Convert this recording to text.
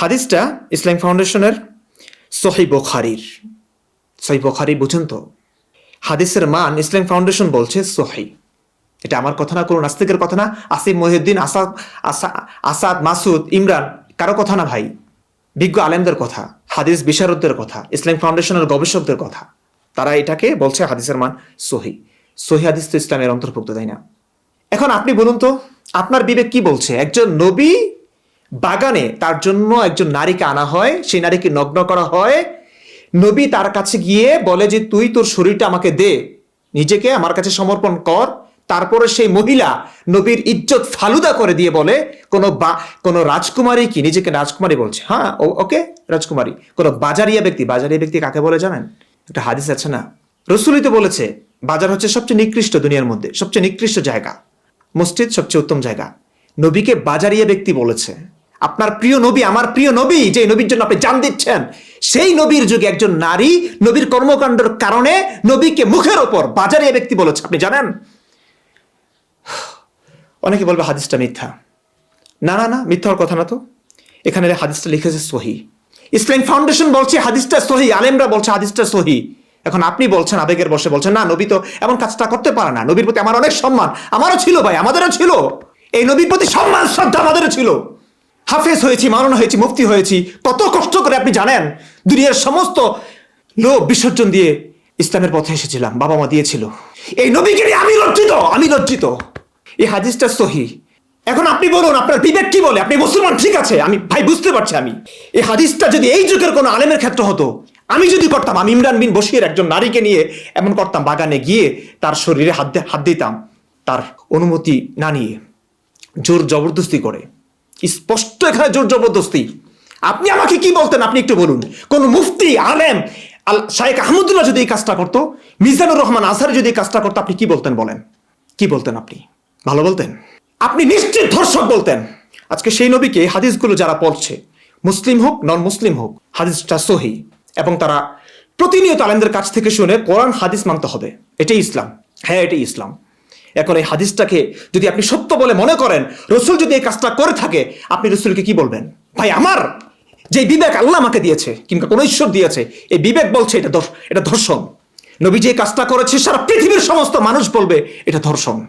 হাদিসটা ইসলাম ফাউন্ডেশনের সহি বোখারির। সহি বোখারি বুঝেন তো? হাদিসের মান ইসলাম ফাউন্ডেশন বলছে সহি। এটা আমার কথা না, কোনো নাস্তিকের কথা না। আসিফ মহিউদ্দিন, আসাদ আসাদ, মাসুদ, ইমরান, কারও কথা না ভাই। বিজ্ঞ আলেমদের কথা, হাদিস বিশারদদের কথা, ইসলাম ফাউন্ডেশনের গবেষকদের কথা। তারা এটাকে বলছে হাদিসের মান সহি। সহি হাদিস তো ইসলামের অন্তর্ভুক্ত, তাই না? এখন আপনি বলুন তো, আপনার বিবেক কি বলছে? একজন নবী বাগানে তার জন্য একজন নারীকে আনা হয়, সেই নারীকে নগ্ন করা হয়। নবী তার কাছে গিয়ে বলে যে, তুই তোর শরীরটা আমাকে দে, নিজেকে আমার কাছে সমর্পণ কর। তারপরে সেই মহিলা নবীর ইজ্জত ফালুদা করে দিয়ে বলে, কোনো বা, কোনো রাজকুমারী কি? নিজেকে রাজকুমারী বলছে। হ্যাঁ ওকে, রাজকুমারী। কোনো বাজারিয়া ব্যক্তি বাজারিয়া ব্যক্তি কাকে বলে জানেন? একটা হাদিস আছে না? রসুলই তো বলেছে, বাজার হচ্ছে সবচেয়ে নিকৃষ্ট দুনিয়ার মধ্যে, সবচেয়ে নিকৃষ্ট জায়গা, মসজিদ সবচেয়ে উত্তম জায়গা। নবীকে বাজারিয়া ব্যক্তি বলেছে। আপনার প্রিয় নবী, আমার প্রিয় নবী যে নবীর জন্য আপনি জান দিচ্ছেন, সেই নবীর যুগে একজন নারী নবীর কর্মকাণ্ডের কারণে নবীকে মুখের ওপর বাজারিয়া ব্যক্তি বলেছে। আপনি জানেন? অনেকে বলবে হাদিসটা মিথ্যা। না না না মিথ্যার কথা না তো। এখানে হাদিসটা লিখেছে সহি। ইসলাম ফাউন্ডেশন বলছে হাদিসটা সহি, আলেমরা বলছে হাদিসটা সহি। এখন আপনি বলছেন, আবেগের বসে বলছেন, না, নবী তো এমন কাজটা করতে পারে না। নবীর প্রতি আমার অনেক সম্মান। আমারও ছিল ভাই, আমাদেরও ছিল। এই নবীর প্রতি সম্মান, শ্রদ্ধা আমাদেরও ছিল। হাফেজ হয়েছি মারানো হয়েছি, মুফতি হয়েছি। কত কষ্ট করে আপনি জানেন? দুনিয়ার সমস্ত লোক বিসর্জন দিয়ে ইসলামের পথে এসেছিলাম, বাবা মা দিয়েছিল। এই নবীকে নিয়ে আমি লজ্জিত আমি লজ্জিত। এই হাদিসটা সহি। এখন আপনি বলুন, আপনার বিবেক কি বলে? আপনি মুসলমান, ঠিক আছে? আমি, ভাই, বুঝতে পারছি আমি। এই হাদিসটা যদি এই যুগের কোনো আলেমের ক্ষেত্র হতো, আমি যদি করতাম, আমি ইমরান বিন বসির একজন নারীকে নিয়ে এমন করতাম, বাগানে গিয়ে তার শরীরে হাত হাত দিতাম, তার অনুমতি না নিয়ে জোর জবরদস্তি করে। স্পষ্ট এখানে জোর জবরদস্তি। আপনি আমাকে কি বলতেন? আপনি একটু বলুন। কোন মুফতি, আলেম, আল শাহেক আহমদুল্লাহ যদি এই কাজটা করতো, মিজানুর রহমান আজহার যদি এই কাজটা করতো, আপনি কি বলতেন বলেন? কি বলতেন আপনি? ভালো বলতেন? আপনি নিশ্চিত ধর্ষক বলতেন। আজকে সেই নবীকে হাদিসগুলো যারা পড়ছে মুসলিম হোক নন মুসলিম হোক, হাদিসটা সহি এবং তারা প্রতিনিয়ত আলেমদের কাছ থেকে শুনে কোরআন, হাদিস মানতে হবে। এটাই ইসলাম। হ্যাঁ এটাই ইসলাম। এখন এই হাদিসটাকে যদি আপনি সত্য বলে মনে করেন, রসুল যদি এই কাজটা করে থাকে, আপনি রসুলকে কি বলবেন? ভাই, আমার যে বিবেক আল্লাহ আমাকে দিয়েছে, কিংবা কোনো ঈশ্বর দিয়েছে, এই বিবেক বলছে এটা এটা ধর্ষণ। নবী যে কাজটা করেছে, সারা পৃথিবীর সমস্ত মানুষ বলবে এটা ধর্ষণ।